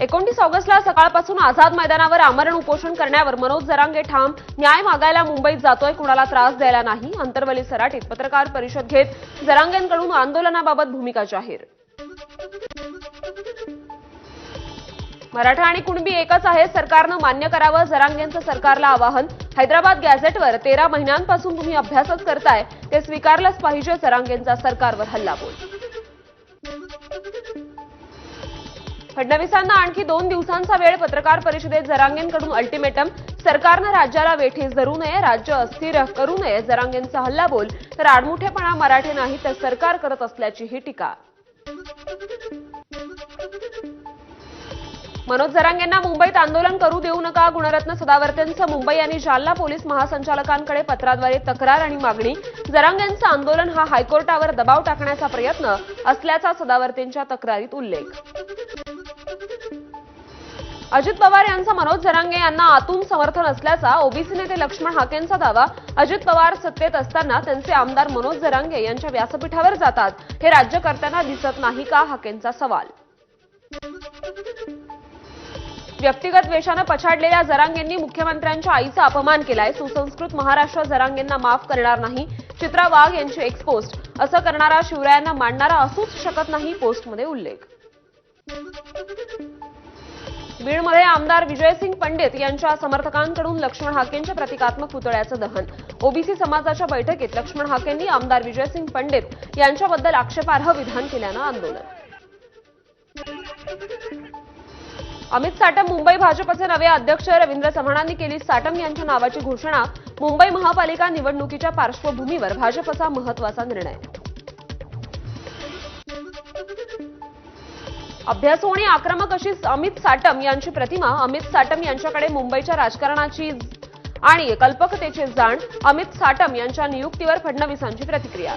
एकोणतीस ऑगस्टला सकाळपासून आझाद मैदानावर आमरण उपोषण करण्यावर मनोज जरांगे ठाम न्याय मागायला मुंबईत जातोय कुणाला त्रास द्यायला नाही अंतरवली सराटीत पत्रकार परिषद घेत जरांगेंकडून आंदोलनाबाबत भूमिका जाहीर. मराठा आणि कुणबी एकच आहे सरकारनं मान्य करावं जरांगेंचं सरकारला आवाहन. हैदराबाद गॅझेटवर तेरा महिन्यांपासून तुम्ही अभ्यासच करताय ते स्वीकारलंच पाहिजे जरांगेंचा सरकारवर हल्लाबोल. फडणवीसांना आणखी दोन दिवसांचा वेळ पत्रकार परिषदेत जरांगेंकडून अल्टिमेटम सरकारनं राज्याला वेठीस धरू नये राज्य अस्थिर करू नये जरांगेंचा हल्लाबोल तर आडमुठेपणा मराठे नाही तर सरकार करत असल्याची ही टीका. मनोज जरांगेंना मुंबईत आंदोलन करू देऊ नका गुणरत्न सदावर्तेंचं मुंबई आणि जालना पोलीस महासंचालकांकडे पत्राद्वारे तक्रार आणि मागणी. जरांगेंचं आंदोलन हा हायकोर्टावर दबाव टाकण्याचा प्रयत्न असल्याचा सदावर्तेंच्या तक्रारीत उल्लेख. अजित पवार यांचा मनोज जरांगे यांना आतून समर्थन असल्याचा ओबीसी नेते लक्ष्मण हाकेंचा दावा. अजित पवार सत्तेत असताना त्यांचे आमदार मनोज जरांगे यांच्या व्यासपीठावर जातात. हे राज्यकर्त्यांना दिसत नाही का? हाकेंचा सवाल. व्यक्तिगत वेशानं पछाडलेल्या जरांगेंनी मुख्यमंत्र्यांच्या आईचा अपमान केलाय. सुसंस्कृत महाराष्ट्र जरांगेंना माफ करणार नाही. चित्रा वाघ यांची एक्स पोस्ट. असं करणारा शिवरायांना मांडणारा असूच शकत नाही पोस्टमध्ये उल्लेख. बीडमध्ये आमदार विजयसिंग पंडित यांच्या समर्थकांकडून लक्ष्मण हाकेंच्या प्रतिकात्मक पुतळ्याचं दहन. ओबीसी समाजाच्या बैठकीत लक्ष्मण हाकेंनी आमदार विजयसिंग पंडित यांच्याबद्दल आक्षेपार्ह विधान केल्यानं आंदोलन. अमित साटम मुंबई भाजपचे नवे अध्यक्ष रवींद्र चव्हाणांनी केली साटम यांच्या नावाची घोषणा मुंबई महापालिका निवडणुकीच्या पार्श्वभूमीवर भाजपचा महत्त्वाचा निर्णय. अभ्यासू आणि आक्रमक अशी अमित साटम यांची प्रतिमा. अमित साटम यांच्याकडे मुंबईच्या राजकारणाची आणि कल्पकतेचे जाण. अमित साटम यांच्या नियुक्तीवर फडणवीसांची प्रतिक्रिया.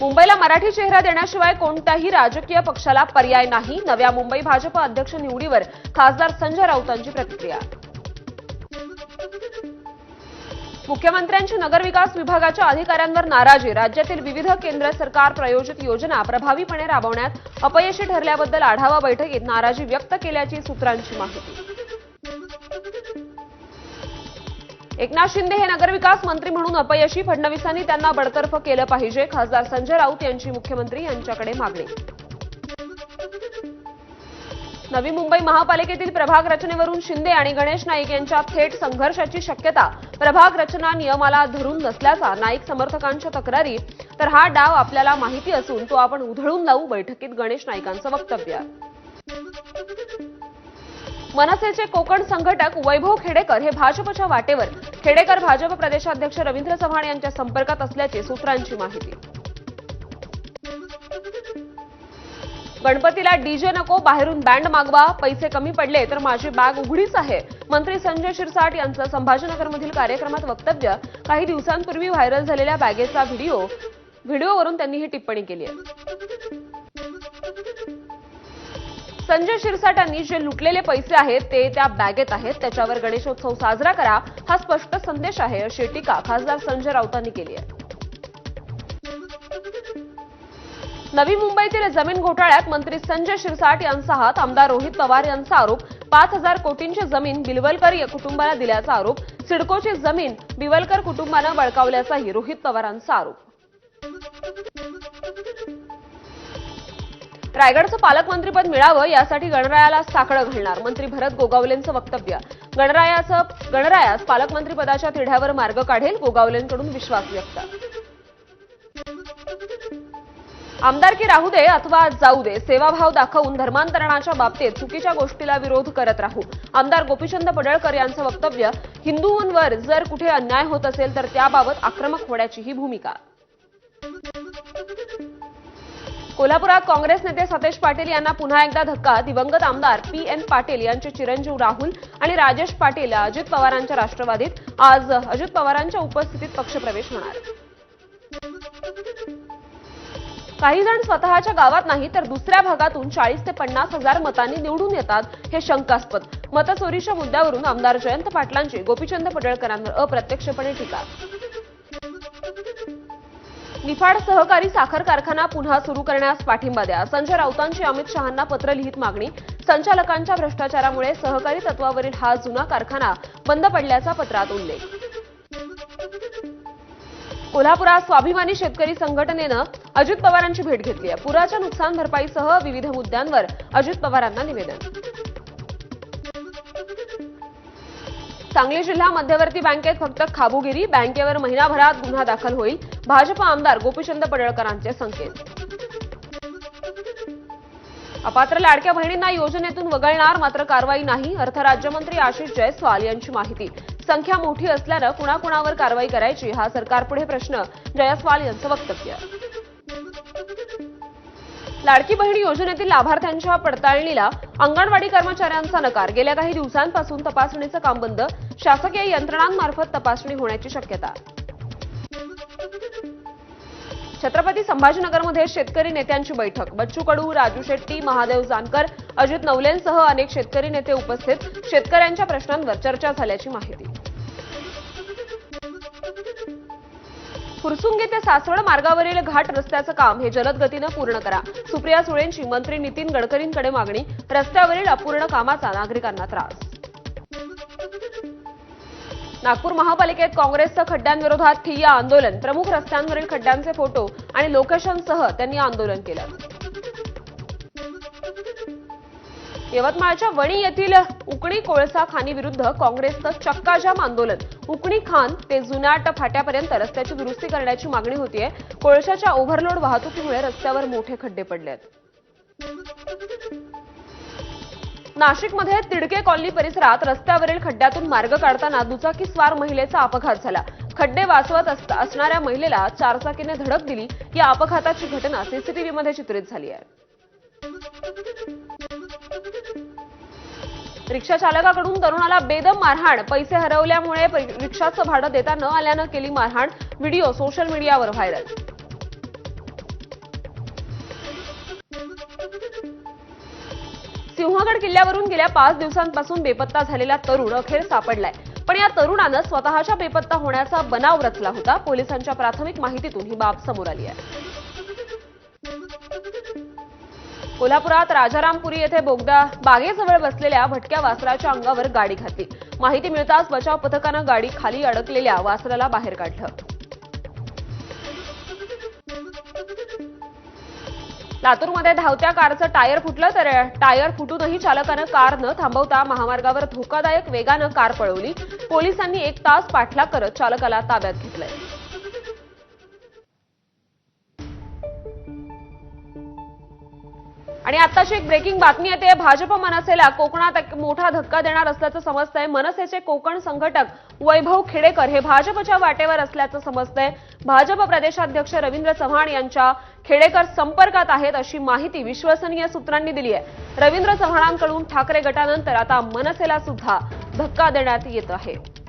मुंबईला मराठी चेहरा देण्याशिवाय कोणत्याही राजकीय पक्षाला पर्याय नाही. नव्या मुंबई भाजप अध्यक्ष निवडीवर खासदार संजय राऊतांची प्रतिक्रिया. मुख्यमंत्र्यांची नगरविकास विभागाच्या अधिकाऱ्यांवर नाराजी. राज्यातील विविध केंद्र सरकार प्रायोजित योजना प्रभावीपणे राबवण्यात अपयशी ठरल्याबद्दल आढावा बैठकीत नाराजी व्यक्त केल्याची सूत्रांची माहिती. एकनाथ शिंदे हे नगरविकास मंत्री म्हणून अपयशी फडणवीसांनी त्यांना बडतर्फ केलं पाहिजे खासदार संजय राऊत यांची मुख्यमंत्री यांच्याकडे मागणी. नवी मुंबई महापालिकेतील प्रभाग रचनेवरून शिंदे आणि गणेश नाईक यांच्या थेट संघर्षाची शक्यता प्रभाग रचना नियमाला धरून नसल्याचा नाईक समर्थकांच्या तक्रारी तर हा डाव आपल्याला माहिती असून तो आपण उधळून लावू बैठकीत गणेश नाईकांचं वक्तव्य. मनसेचे कोकण संघटक वैभव खेडेकर हे भाजपच्या वाटेवर. खेडेकर भाजप प्रदेशाध्यक्ष रवींद्र चव्हाण यांच्या संपर्कात असल्याची सूत्रांची माहिती. गणपतीला डीजे नको बाहेरून बँड मागवा पैसे कमी पडले तर माझी बॅग उघडीच आहे. मंत्री संजय शिरसाट यांचं संभाजीनगरमधील कार्यक्रमात वक्तव्य. काही दिवसांपूर्वी व्हायरल झालेल्या बॅगेचा व्हिडिओ व्हिडिओवरून त्यांनी ही टिप्पणी केली आहे. संजय शिरसाटांनी जे लुटलेले पैसे आहेत ते त्या बॅगेत आहेत. त्याच्यावर गणेशोत्सव साजरा करा हा स्पष्ट संदेश आहे अशी टीका खासदार संजय राऊतांनी केली आहे. नवी मुंबईतील जमीन घोटाळ्यात मंत्री संजय शिरसाट यांचा हात आमदार रोहित पवार यांचा आरोप पाच हजार कोटींची जमीन बिलवलकर कुटुंबाला दिल्याचा आरोप सिडकोची जमीन बिवलकर कुटुंबानं बळकावल्याचाही रोहित पवारांचा आरोप. रायगडचं पालकमंत्रीपद मिळावं यासाठी गणरायाला साकडं घालणार मंत्री भरत गोगावलेंचं वक्तव्य. गणरायाचं गणरायास पालकमंत्रीपदाच्या तिढ्यावर मार्ग काढेल गोगावलेंकडून विश्वास व्यक्त. आमदारकी राहू दे अथवा जाऊ दे सेवाभाव दाखवून धर्मांतरणाच्या बाबतीत चुकीच्या गोष्टीला विरोध करत राहू. आमदार गोपीचंद पडळकर यांचं वक्तव्य हिंदूंवर जर कुठे अन्याय होत असेल तर त्याबाबत आक्रमक होण्याची ही भूमिका. कोल्हापुरात काँग्रेस नेते सतेज पाटील यांना पुन्हा एकदा धक्का दिवंगत आमदार पी एन पाटील यांचे चिरंजीव राहुल आणि राजेश पाटील अजित पवारांच्या राष्ट्रवादीत आज अजित पवारांच्या उपस्थितीत पक्षप्रवेश होणार. काही जण स्वतःच्या गावात नाही तर दुसऱ्या भागातून चाळीस ते पन्नास हजार मतांनी निवडून येतात हे शंकास्पद. मतचोरीच्या मुद्द्यावरून आमदार जयंत पाटलांची गोपीचंद पडळकरांवर अप्रत्यक्षपणे टीका. निफाड सहकारी साखर कारखाना पुन्हा सुरू करण्यास पाठिंबा द्या. संजय राऊतांची अमित शहांना पत्र लिहित मागणी. संचालकांच्या भ्रष्टाचारामुळे सहकारी तत्वावरील हा जुना कारखाना बंद पडल्याचा पत्रात उल्लेख. कोल्हापुरात स्वाभिमानी शेतकरी संघटनेनं अजित पवारांची भेट घेतली आहे. पुराच्या नुकसान भरपाईसह विविध मुद्द्यांवर अजित पवारांना निवेदन. सांगली जिल्हा मध्यवर्ती बँकेत फक्त खाबुगिरी बँकेवर महिनाभरात गुन्हा दाखल होईल भाजप आमदार गोपीचंद पडळकरांचे संकेत. अपात्र लाडक्या बहिणींना योजनेतून वगळणार मात्र कारवाई नाही अर्थ राज्यमंत्री आशिष जयस्वाल यांची माहिती. संख्या मोठी असल्यानं कुणाकुणावर कारवाई करायची हा सरकारपुढे प्रश्न. जयस्वाल यांचं वक्तव्य. लाडकी बहीण योजनेतील लाभार्थ्यांच्या पडताळणीला अंगणवाडी कर्मचाऱ्यांचा नकार. गेल्या काही दिवसांपासून तपासणीचं काम बंद. शासकीय यंत्रणांमार्फत तपासणी होण्याची शक्यता. छत्रपती संभाजीनगरमध्ये शेतकरी नेत्यांची बैठक. बच्चू कडू राजू शेट्टी महादेव जानकर अजित नवलेंसह अनेक शेतकरी नेते उपस्थित. शेतकऱ्यांच्या प्रश्नांवर चर्चा झाल्याची माहिती. फुरसुंगी ते सासवड मार्गावरील घाट रस्त्याचं काम. हे जलद गतीनं पूर्ण करा. सुप्रिया सुळेंची मंत्री नितीन गडकरींकडे मागणी. रस्त्यावरील अपूर्ण कामाचा नागरिकांना त्रास. नागपूर महापालिकेत काँग्रेसचं खड्ड्यांविरोधात ठिय्या आंदोलन. प्रमुख रस्त्यांवरील खड्ड्यांचे फोटो आणि लोकेशनसह त्यांनी आंदोलन केलं. यवतमाळच्या वणी येथील उकणी कोळसा खाणीविरुद्ध काँग्रेसचं चक्काजाम आंदोलन. उकणी खान ते जुनाट फाट्यापर्यंत रस्त्याची दुरुस्ती करण्याची मागणी होतीये. कोळशाच्या ओव्हरलोड वाहतुकीमुळे रस्त्यावर मोठे खड्डे पडले आहेत नाशिकमध्ये तिडके कॉलनी परिसरात रस्त्यावरील खड्ड्यातून मार्ग काढताना दुचाकी स्वार महिलेचा अपघात झाला. खड्डे वाचवत असणाऱ्या महिलेला चारचाकीने धडक दिली. या अपघाताची घटना सीसीटीव्हीमध्ये चित्रित झाली आहे. रिक्षा चालकाकडून तरुणाला बेदम मारहाण. पैसे हरवल्यामुळे रिक्षाचं भाडं देता न आल्यानं केली मारहाण. व्हिडिओ सोशल मीडियावर व्हायरल. सिंहगड किल्ल्यावरून गेल्या पाच दिवसांपासून बेपत्ता झालेला तरुण अखेर सापडलाय. पण या तरुणानं स्वतःच्या बेपत्ता होण्याचा बनाव रचला होता. पोलिसांच्या प्राथमिक माहितीतून ही बाब समोर आली आहे. कोल्हापुरात राजारामपुरी येथे बोगदा बागेजवळ बसलेल्या भटक्या वासराच्या अंगावर गाडी घातली. माहिती मिळताच बचाव पथकानं गाडी खाली अडकलेल्या वासराला बाहेर काढलं. लातूरमध्ये धावत्या कारचं टायर फुटलं तर टायर फुटूनही चालकानं कार न थांबवता महामार्गावर धोकादायक वेगानं कार पळवली. पोलिसांनी एक तास पाठलाग करत चालकाला ताब्यात घेतलंय. आणि आताची एक ब्रेकिंग बातमी येते. भाजप मनसेला कोकणात एक मोठा धक्का देणार असल्याचं समजतंय. मनसेचे कोकण संघटक वैभव खेडेकर हे भाजपच्या वाटेवर असल्याचं समजतंय. भाजप प्रदेशाध्यक्ष रवींद्र चव्हाण यांच्या खेडेकर संपर्कात आहेत अशी माहिती विश्वसनीय सूत्रांनी दिली आहे रवींद्र चव्हाणांकडून ठाकरे गटानंतर आता मनसेला सुद्धा धक्का देण्यात येत आहे.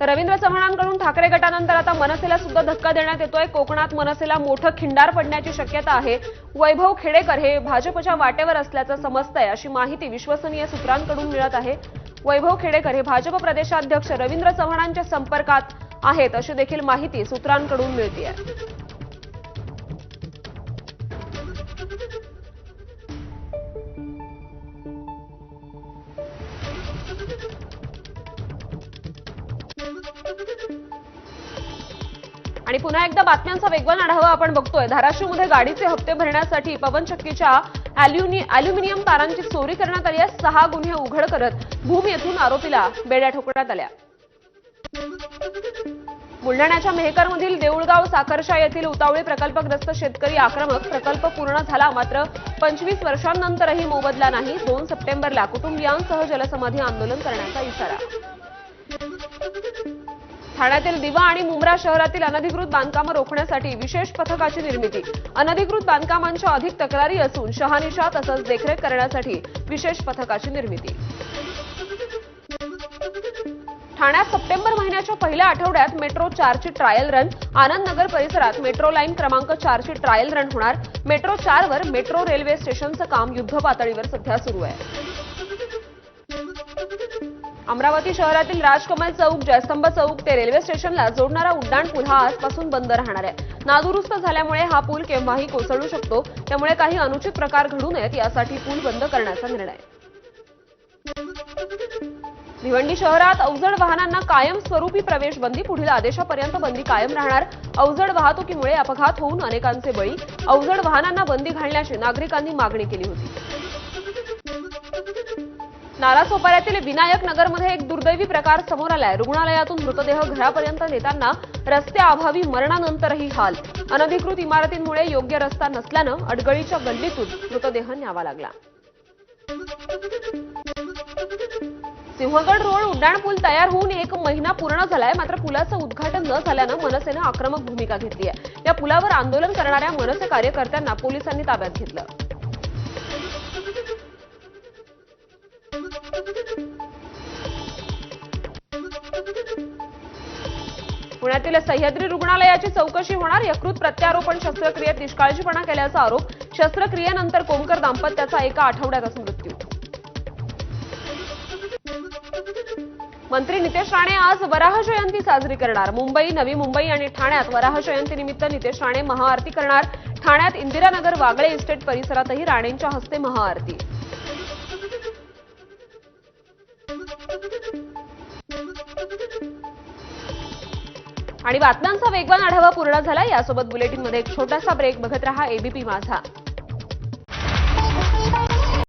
तर रवींद्र चव्हाणांकडून ठाकरे गटानंतर आता मनसेला सुद्धा धक्का देण्यात येतोय. कोकणात मनसेला मोठं खिंडार पडण्याची शक्यता आहे. वैभव खेडेकर हे भाजपच्या वाटेवर असल्याचं समजतंय अशी माहिती विश्वसनीय सूत्रांकडून मिळत आहे. वैभव खेडेकर हे भाजप प्रदेशाध्यक्ष रवींद्र चव्हाणांच्या संपर्कात आहेत अशी देखील माहिती सूत्रांकडून मिळते आहे पुन्हा एकदा बातम्यांचा वेगवान आढावा आपण बघतोय. धाराशिवमध्ये गाडीचे हप्ते भरण्यासाठी पवनचक्कीच्या अॅल्युमिनियम तारांची चोरी करण्यात आली आहे. सहा गुन्हे उघड करत भूम येथून आरोपीला बेड्या ठोकण्यात आल्या. बुलढाण्याच्या मेहकरमधील देऊळगाव साखरशा येथील उतावळी प्रकल्पग्रस्त शेतकरी आक्रमक प्रकल्प पूर्ण झाला. मात्र पंचवीस वर्षांनंतरही मोबदला नाही. दोन सप्टेंबरला कुटुंबियांसह जलसमाधी आंदोलन करण्याचा इशारा. ठाण्यातील दिवा आणि मुंब्रा शहरातील अनधिकृत बांधकामं रोखण्यासाठी विशेष पथकाची निर्मिती. अनधिकृत बांधकामांच्या अधिक तक्रारी असून शहानिशा तसंच देखरेख करण्यासाठी विशेष पथकाची निर्मिती. ठाण्यात सप्टेंबर महिन्याच्या पहिल्या आठवड्यात मेट्रो चारची ट्रायल रन आनंद नगर परिसरात मेट्रो लाईन क्रमांक चारची ट्रायल रन होणार. मेट्रो चारवर मेट्रो रेल्वे स्टेशनचं काम युद्धपातळीवर सध्या सुरू आहे. अमरावती शहरातील राजकमल चौक जयस्तंभ चौक ते रेल्वे स्टेशनला जोडणारा उड्डाण पूल हा आजपासून बंद राहणार आहे. नादुरुस्त झाल्यामुळे हा पूल केव्हाही कोसळू शकतो. त्यामुळे काही अनुचित प्रकार घडू नयेत यासाठी पूल बंद करण्याचा निर्णय. भिवंडी शहरात अवजड वाहनांना कायमस्वरूपी प्रवेश बंदी पुढील आदेशापर्यंत बंदी कायम राहणार. अवजड वाहतुकीमुळे अपघात होऊन अनेकांचे बळी. अवजड वाहनांना बंदी घालण्याची नागरिकांनी मागणी केली होती. नालासोपाऱ्यातील विनायक नगरमध्ये एक दुर्दैवी प्रकार समोर आलाय. रुग्णालयातून मृतदेह घरापर्यंत नेताना रस्त्याअभावी मरणानंतरही हाल. अनधिकृत इमारतींमुळे योग्य रस्ता नसल्यानं अडगळीच्या गल्लीतून मृतदेह न्यावा लागला. सिंहगड रोड उड्डाणपूल तयार होऊन एक महिना पूर्ण झालाय. मात्र पुलाचं उद्घाटन न झाल्यानं मनसेनं आक्रमक भूमिका घेतली आहे या पुलावर आंदोलन करणाऱ्या मनसे कार्यकर्त्यांना पोलिसांनी ताब्यात घेतलं. पुण्यातील सह्याद्री रुग्णालयाची चौकशी होणार. यकृत प्रत्यारोपण शस्त्रक्रियेत निष्काळजीपणा केल्याचा आरोप. शस्त्रक्रियेनंतर कोमकर दाम्पत्याचा एका आठवड्यातच मृत्यू. मंत्री नितेश राणे आज वराह जयंती साजरी करणार. मुंबई नवी मुंबई आणि ठाण्यात वराह जयंतीनिमित्त नितेश राणे महाआरती करणार. ठाण्यात इंदिरानगर वागळे इस्टेट परिसरातही राणेंच्या हस्ते महाआरती. आणि बातम्यांचा वेगवान आढावा पूर्ण झाला. यासोबत बुलेटिनमध्ये एक छोटासा ब्रेक बघत रहा. एबीपी माझा.